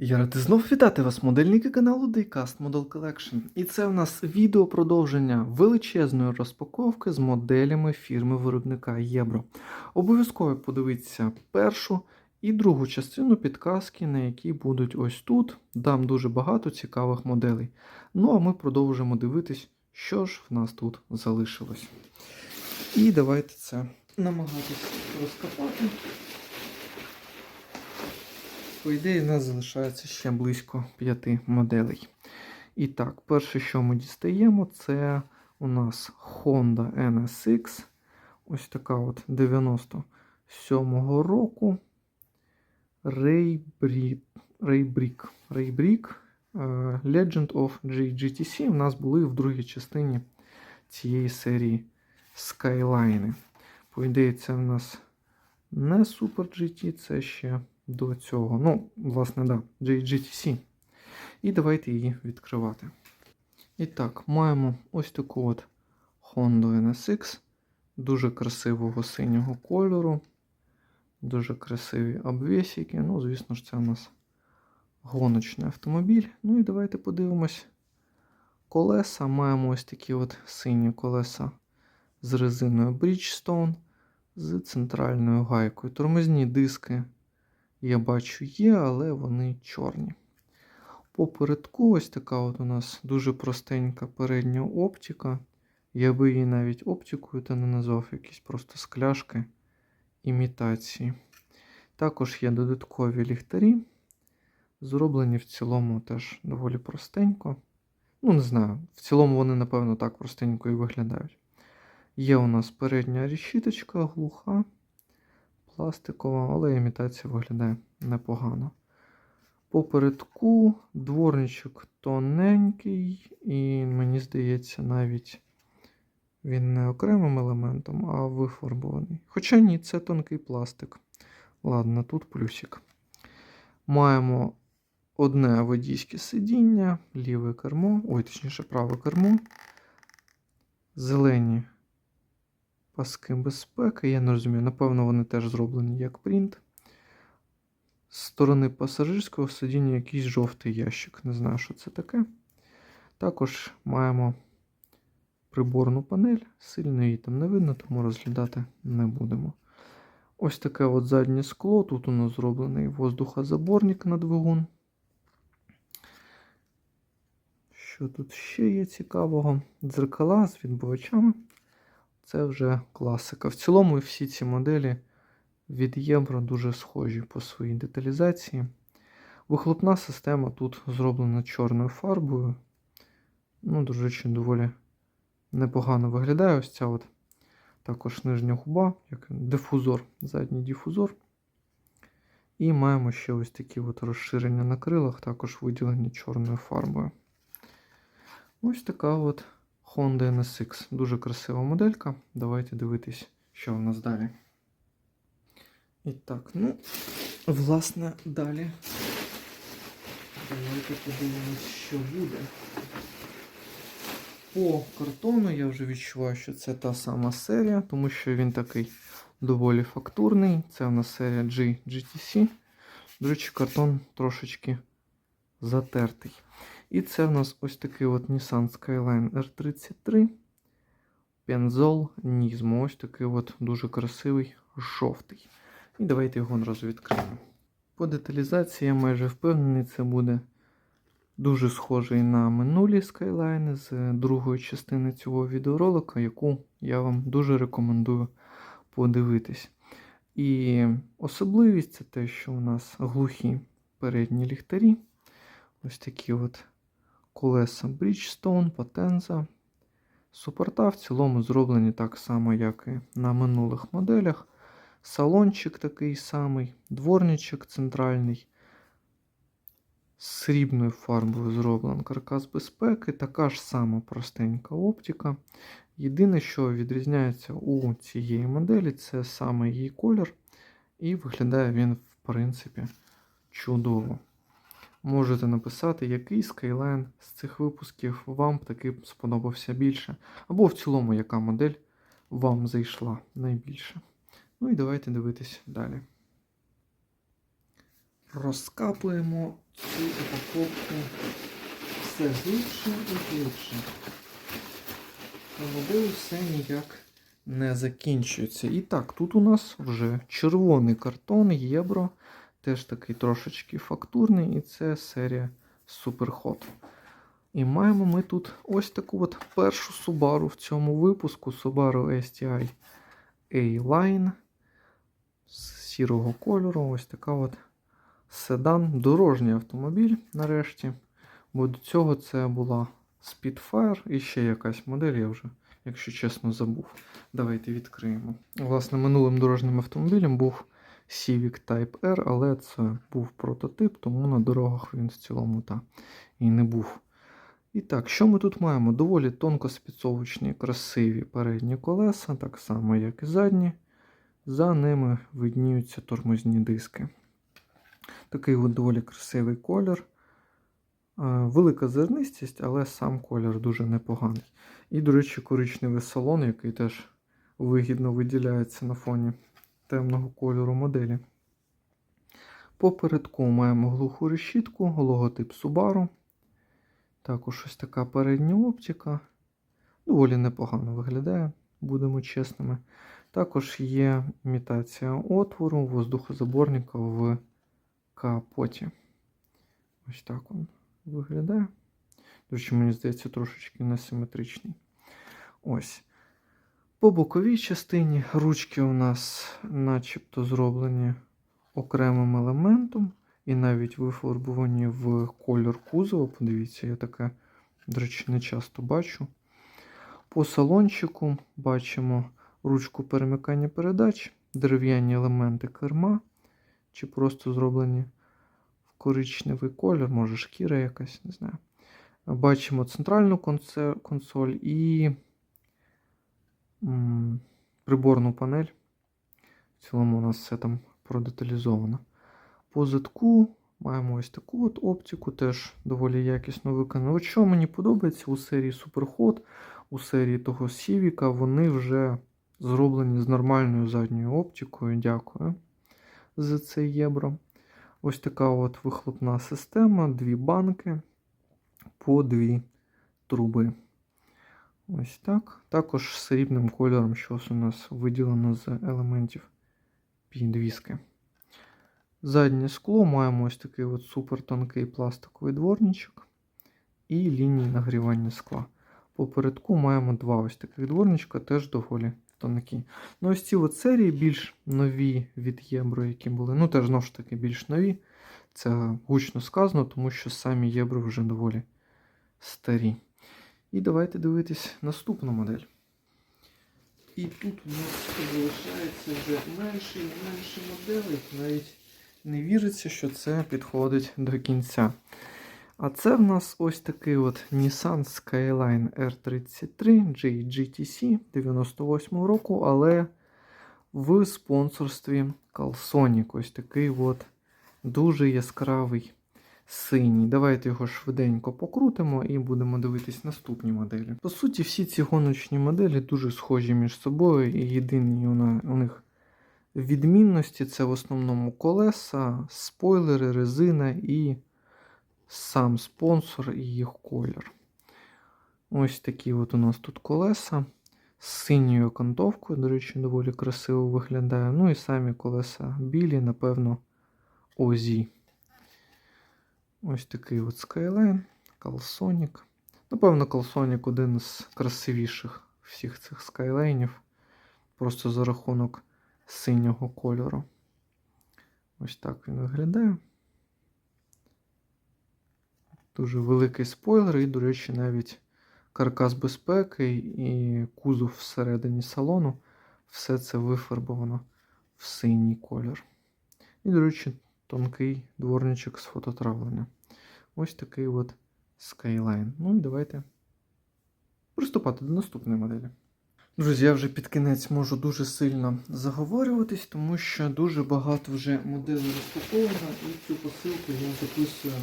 Я радий знов вітати вас, модельники каналу Daycast Model Collection. І це у нас відео продовження величезної розпаковки з моделями фірми виробника Єбро. Обов'язково подивіться першу і другу частину підказки, на які будуть ось тут. Дам дуже багато цікавих моделей. Ну а ми продовжимо дивитись, що ж в нас тут залишилось. І давайте це намагатись розкопати. По ідеї, в нас залишається ще близько 5 моделей. І так, перше, що ми дістаємо, це у нас Honda NSX. Ось така от 97-го року. Raybrick, Raybrick е, Legend of GTC. У нас були в другій частині цієї серії Skyline. По ідеї, це в нас не Super GT, це ще до цього. Ну, власне, да, GTC. І давайте її відкривати. І так, маємо ось таку от Honda NSX. Дуже красивого синього кольору. Дуже красиві обвісики. Ну, звісно ж, це у нас гоночний автомобіль. Ну і давайте подивимось. Колеса. Маємо ось такі от сині колеса з резиною Bridgestone, з центральною гайкою. Тормозні диски я бачу є, але вони чорні. Попередку ось така от у нас дуже простенька передня оптика. Я би її навіть оптикою та не назвав якісь просто скляшки імітації. Також є додаткові ліхтарі. Зроблені в цілому теж доволі простенько. Ну, не знаю, в цілому вони, напевно, так простенько і виглядають. Є у нас передня решіточка глуха пластикова, але імітація виглядає непогано. Попередку дворничок тоненький, і мені здається, навіть він не окремим елементом, а вифарбований. Хоча ні, це тонкий пластик. Ладно, тут плюсик. Маємо одне водійське сидіння, ліве кермо, ой, точніше, праве кермо, зелені паски безпеки. Я не розумію, напевно, вони теж зроблені як принт. З сторони пасажирського сидіння якийсь жовтий ящик. Не знаю, що це таке. Також маємо приборну панель, сильно її там не видно, тому розглядати не будемо. Ось таке от заднє скло. Тут у нас зроблений воздухозаборник на двигун. Що тут ще є цікавого? Дзеркала з відбивачами. Це вже класика. В цілому всі ці моделі від Євро дуже схожі по своїй деталізації. Вихлопна система тут зроблена чорною фарбою. Ну, до речі, доволі непогано виглядає ось ця от також нижня губа, як дифузор, задній дифузор. І маємо ще ось такі от розширення на крилах, також виділені чорною фарбою. Ось така от Honda NSX. Дуже красива моделька. Давайте дивитись, що в нас далі. І так, ну, власне, далі. Давайте подивимось, що буде. По картону я вже відчуваю, що це та сама серія, тому що він такий доволі фактурний. Це у нас серія G GTC. До речі, картон трошечки затертий. І це в нас ось такий от Nissan Skyline R33. Пензол Nismo. Ось такий от дуже красивий жовтий. І давайте його одразу відкриємо. По деталізації я майже впевнений, це буде дуже схожий на минулі Skyline з другої частини цього відеоролика, яку я вам дуже рекомендую подивитись. І особливість це те, що у нас глухі передні ліхтарі. Ось такі от колеса Bridgestone, Potenza. Супорта в цілому зроблені так само, як і на минулих моделях. Салончик такий самий, дворничок центральний. З срібною фарбою зроблений каркас безпеки, така ж сама простенька оптика. Єдине, що відрізняється у цієї моделі, це саме її колір. І виглядає він, в принципі, чудово. Можете написати, який Skyline з цих випусків вам таки сподобався більше. Або в цілому, яка модель вам зайшла найбільше. Ну і давайте дивитись далі. розкапуємо цю упаковку все глибше і глибше. Модель все ніяк не закінчується. І так, тут у нас вже червоний картон Євро, теж такий трошечки фактурний, і це серія Superhot. І маємо ми тут ось таку от першу Subaru в цьому випуску Subaru STI A-Line з сірого кольору. Ось така от седан, дорожній автомобіль нарешті. Бо до цього це була Spitfire і ще якась модель, я вже, якщо чесно, забув. Давайте відкриємо. Власне, минулим дорожнім автомобілем був Civic Type R, але це був прототип, тому на дорогах він в цілому та і не був. І так, що ми тут маємо? Доволі тонкоспіцовочні, красиві передні колеса, так само, як і задні. За ними видніються тормозні диски. Такий от доволі красивий колір. Е, Велика зернистість, але сам колір дуже непоганий. І, до речі, коричневий салон, який теж вигідно виділяється на фоні темного кольору моделі. Попередку маємо глуху решітку, логотип Subaru. Також ось така передня оптика. Доволі непогано виглядає, будемо чесними. Також є імітація отвору воздухозаборника в капоті. Ось так він виглядає. До речі, мені здається, трошечки несиметричний. Ось. По боковій частині ручки у нас начебто зроблені окремим елементом. І навіть вифарбовані в колір кузова. Подивіться, я таке, до речі, не часто бачу. По салончику бачимо ручку перемикання передач, дерев'яні елементи керма, чи просто зроблені в коричневий колір, може шкіра якась, не знаю. Бачимо центральну консоль і приборну панель. В цілому у нас все там продеталізовано. По задку маємо ось таку от оптику, теж доволі якісно виконано. От що мені подобається у серії Superhot, у серії того Сівіка, вони вже зроблені з нормальною задньою оптикою. Дякую за це євро. Ось така от вихлопна система, дві банки по дві труби. Ось так. Також срібним кольором щось у нас виділено з елементів підвіски. Заднє скло маємо ось такий от супер тонкий пластиковий дворничок і лінії нагрівання скла. Попередку маємо два ось таких дворничка, теж доволі тонкі. Ну, ось ці от серії більш нові від Євро, які були. Ну, теж знову ж таки більш нові. Це гучно сказано, тому що самі Євро вже доволі старі. І давайте дивитись наступну модель. І тут у нас залишається вже менше і менше моделей. Навіть не віриться, що це підходить до кінця. А це в нас ось такий от Nissan Skyline R33 JGTC 98 року, але в спонсорстві Calsonic. Ось такий от дуже яскравий синій. Давайте його швиденько покрутимо і будемо дивитись наступні моделі. По суті, всі ці гоночні моделі дуже схожі між собою, і єдині у них відмінності це в основному колеса, спойлери, резина і сам спонсор і їх колір. Ось такі от у нас тут колеса з синьою окантовкою, до речі, доволі красиво виглядає. Ну і самі колеса білі, напевно, OZ. Ось такий от Skyline, Calsonic. Напевно, Calsonic один з красивіших всіх цих скайлайнів. Просто за рахунок синього кольору. Ось так він виглядає. Дуже великий спойлер, і, до речі, навіть каркас безпеки і кузов всередині салону. Все це вифарбовано в синій колір. І, до речі, тонкий дворничок з фототравлення. Ось такий от Skyline. Ну і давайте приступати до наступної моделі. Друзі, я вже під кінець можу дуже сильно заговорюватись, тому що дуже багато вже моделей розпаковано, і цю посилку я записую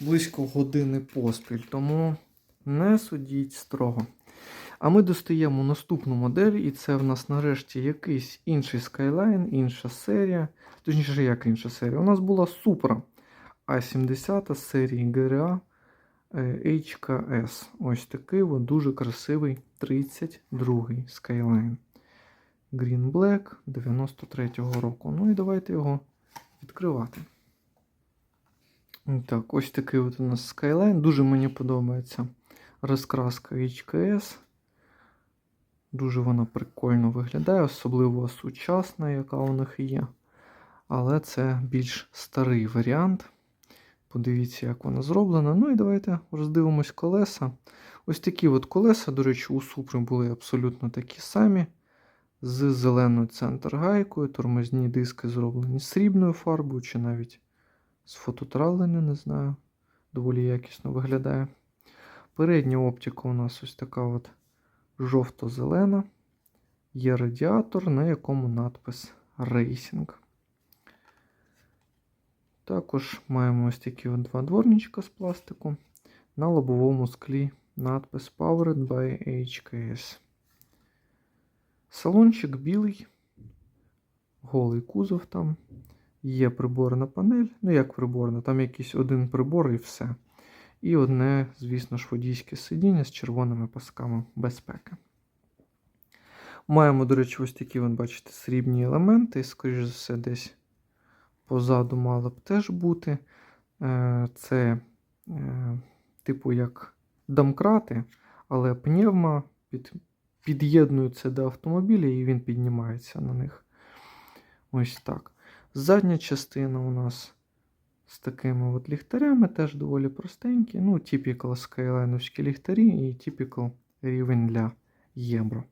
близько години поспіль, тому не судіть строго. А ми достаємо наступну модель, і це в нас нарешті якийсь інший Skyline, інша серія. Точніше, як інша серія. У нас була Supra А70 з серії GRA е, HKS. Ось такий от дуже красивий 32-й Skyline. Green Black 93-го року. Ну і давайте його відкривати. Так, ось такий от у нас Skyline. Дуже мені подобається розкраска HKS. Дуже вона прикольно виглядає, особливо сучасна, яка у них є. Але це більш старий варіант. Подивіться, як вона зроблена. Ну і давайте роздивимось колеса. Ось такі от колеса, до речі, у Супри були абсолютно такі самі. З зеленою центр-гайкою, тормозні диски зроблені срібною фарбою, чи навіть з фототравлення, не знаю. Доволі якісно виглядає. Передня оптика у нас ось така от жовто-зелена. Є радіатор, на якому надпис Racing. Також маємо ось такі два дворничка з пластику. На лобовому склі надпис Powered by HKS. Салончик білий, голий кузов там. Є приборна панель. Ну, як приборна, там якийсь один прибор і все. І одне, звісно ж, водійське сидіння з червоними пасками безпеки. Маємо, до речі, ось такі, ви бачите, срібні елементи. Скоріше за все, десь позаду мало б теж бути. Е, Це, е, типу, як домкрати, але пневма під, під'єднується до автомобіля і він піднімається на них. Ось так. Задня частина у нас з такими от ліхтарями, теж доволі простенькі. Ну, typical скайлайновські ліхтарі і typical рівень для євро.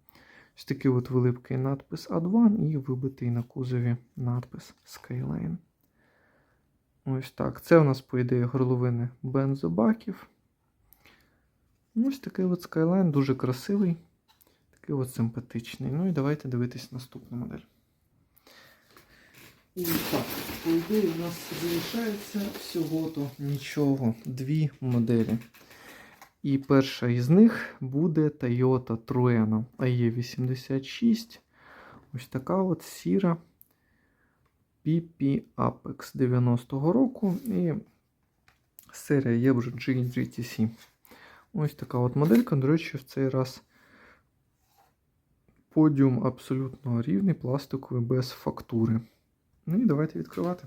Ось такий от вилипкий надпис Advan і вибитий на кузові надпис Skyline. Ось так. Це у нас, по ідеї, горловини бензобаків. Ось такий от Skyline, дуже красивий, такий от симпатичний. Ну і давайте дивитись наступну модель. І так, по ідеї, у нас залишається всього-то нічого. Дві моделі. І перша із них буде Toyota Trueno AE86. Ось така от сіра PP Apex 90-го року. І серія Ebro GTC. Ось така от моделька, до речі, в цей раз подіум абсолютно рівний, пластиковий, без фактури. Ну і давайте відкривати.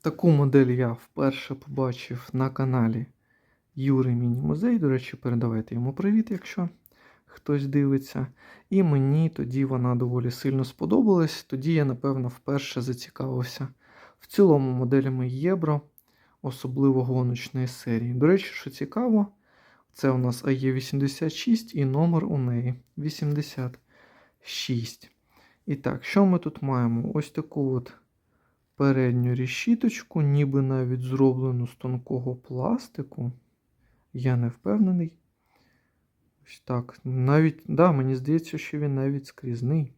Таку модель я вперше побачив на каналі Юри Міні-музей. До речі, передавайте йому привіт, якщо хтось дивиться. І мені тоді вона доволі сильно сподобалась. Тоді я, напевно, вперше зацікавився в цілому моделями Євро, особливо гоночної серії. До речі, що цікаво, це у нас AE86 і номер у неї 86. І так, що ми тут маємо? Ось таку от передню рішіточку, ніби навіть зроблену з тонкого пластику. Я не впевнений. Ось так. Навіть, да, мені здається, що він навіть скрізний.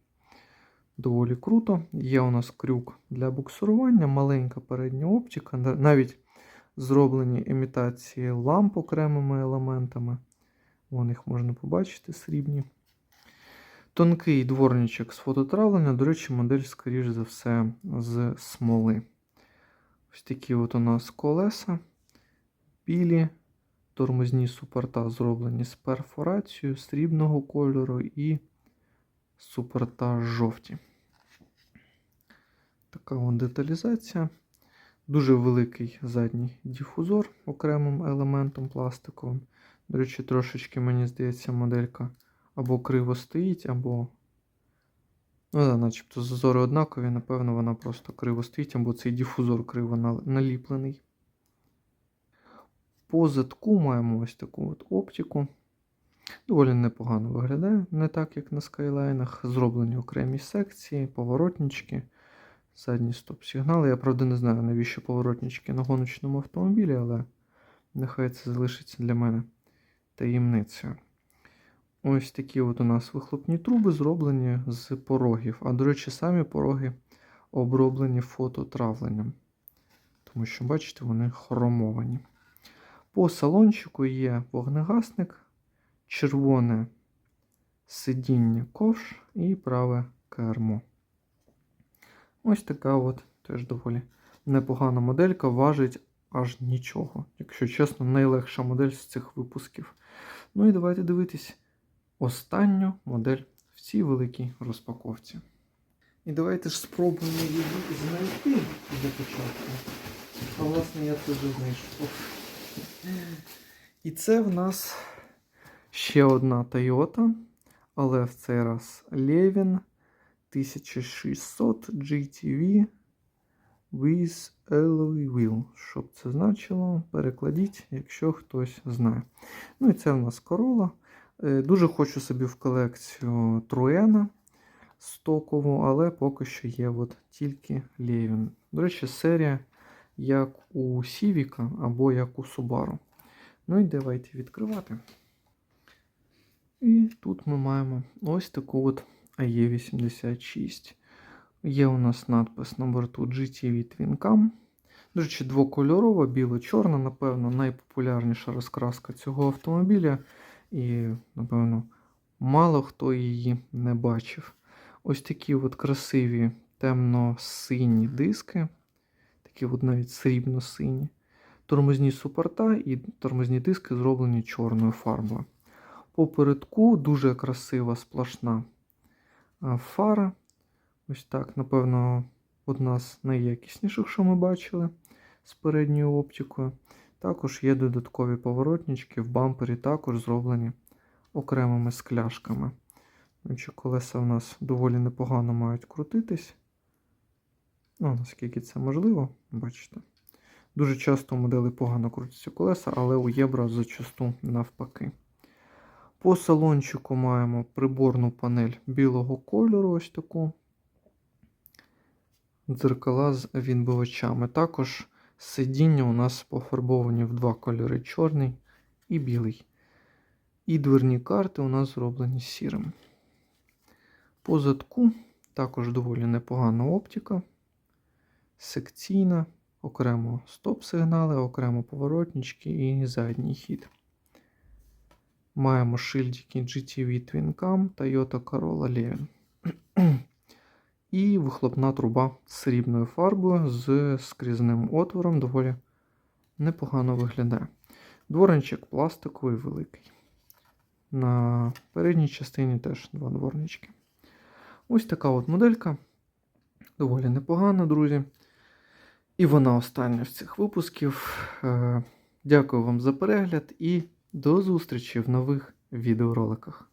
Доволі круто. Є у нас крюк для буксирування, маленька передня оптика, навіть зроблені імітації ламп окремими елементами. Вон їх можна побачити срібні. Тонкий дворничок з фототравлення, до речі, модель, скоріш за все, з смоли. Ось такі от у нас колеса. Білі, тормозні супорта зроблені з перфорацією срібного кольору і супорта жовті. Така от деталізація. Дуже великий задній дифузор окремим елементом пластиковим. До речі, трошечки, мені здається, моделька або криво стоїть, або. Ну, да, начебто зазори однакові, напевно, вона просто криво стоїть, або цей дифузор криво наліплений. По задку маємо ось таку от оптику. Доволі непогано виглядає, не так, як на скайлайнах. Зроблені окремі секції, поворотнички, задні стоп-сигнали. Я правда не знаю, навіщо поворотнички на гоночному автомобілі, але нехай це залишиться для мене таємницею. Ось такі от у нас вихлопні труби зроблені з порогів. А, до речі, самі пороги оброблені фототравленням. Тому що, бачите, вони хромовані. По салончику є вогнегасник, червоне сидіння ковш і праве кермо. Ось така от теж доволі непогана моделька, важить аж нічого. Якщо чесно, найлегша модель з цих випусків. Ну і давайте дивитись останню модель в цій великій розпаковці. І давайте ж спробуємо її знайти для початку. А власне я це вже знайшов. І це в нас ще одна Toyota, але в цей раз Levin 1600 GTV with alloy wheel. Що б це значило? Перекладіть, якщо хтось знає. Ну і це в нас Corolla. Е, Дуже хочу собі в колекцію Труена стокову, але поки що є от тільки Levin. До речі, серія як у Сівіка або як у Subaru. Ну і давайте відкривати. І тут ми маємо ось таку от AE86. Є у нас надпис на борту GTV Twin Cam. До речі, двокольорова, біло-чорна, напевно, найпопулярніша розкраска цього автомобіля. І, напевно, мало хто її не бачив. Ось такі от красиві темно-сині диски, такі от навіть срібно-сині. Тормозні супорта і тормозні диски зроблені чорною фарбою. Попередку дуже красива сплошна фара. Ось так, напевно, одна з найякісніших, що ми бачили з передньою оптикою. Також є додаткові поворотнички в бампері, також зроблені окремими скляшками. Отже, колеса у нас доволі непогано мають крутитись. Ну, наскільки це можливо, бачите. Дуже часто у моделі погано крутяться колеса, але у Єбра зачасту навпаки. По салончику маємо приборну панель білого кольору, ось таку. Дзеркала з відбивачами. Також сидіння у нас пофарбовані в два кольори: чорний і білий. І дверні карти у нас зроблені сірим. По задку також доволі непогана оптика, секційна, окремо стоп-сигнали, окремо поворотнички і задній хід. Маємо шильдики GTV Twin Cam Toyota Corolla Levin. І вихлопна труба з срібною фарбою з скрізним отвором доволі непогано виглядає. Дворничок пластиковий великий. На передній частині теж два дворнички. Ось така от моделька. Доволі непогана, друзі. І вона остання в цих випусків. Е, Дякую вам за перегляд і до зустрічі в нових відеороликах.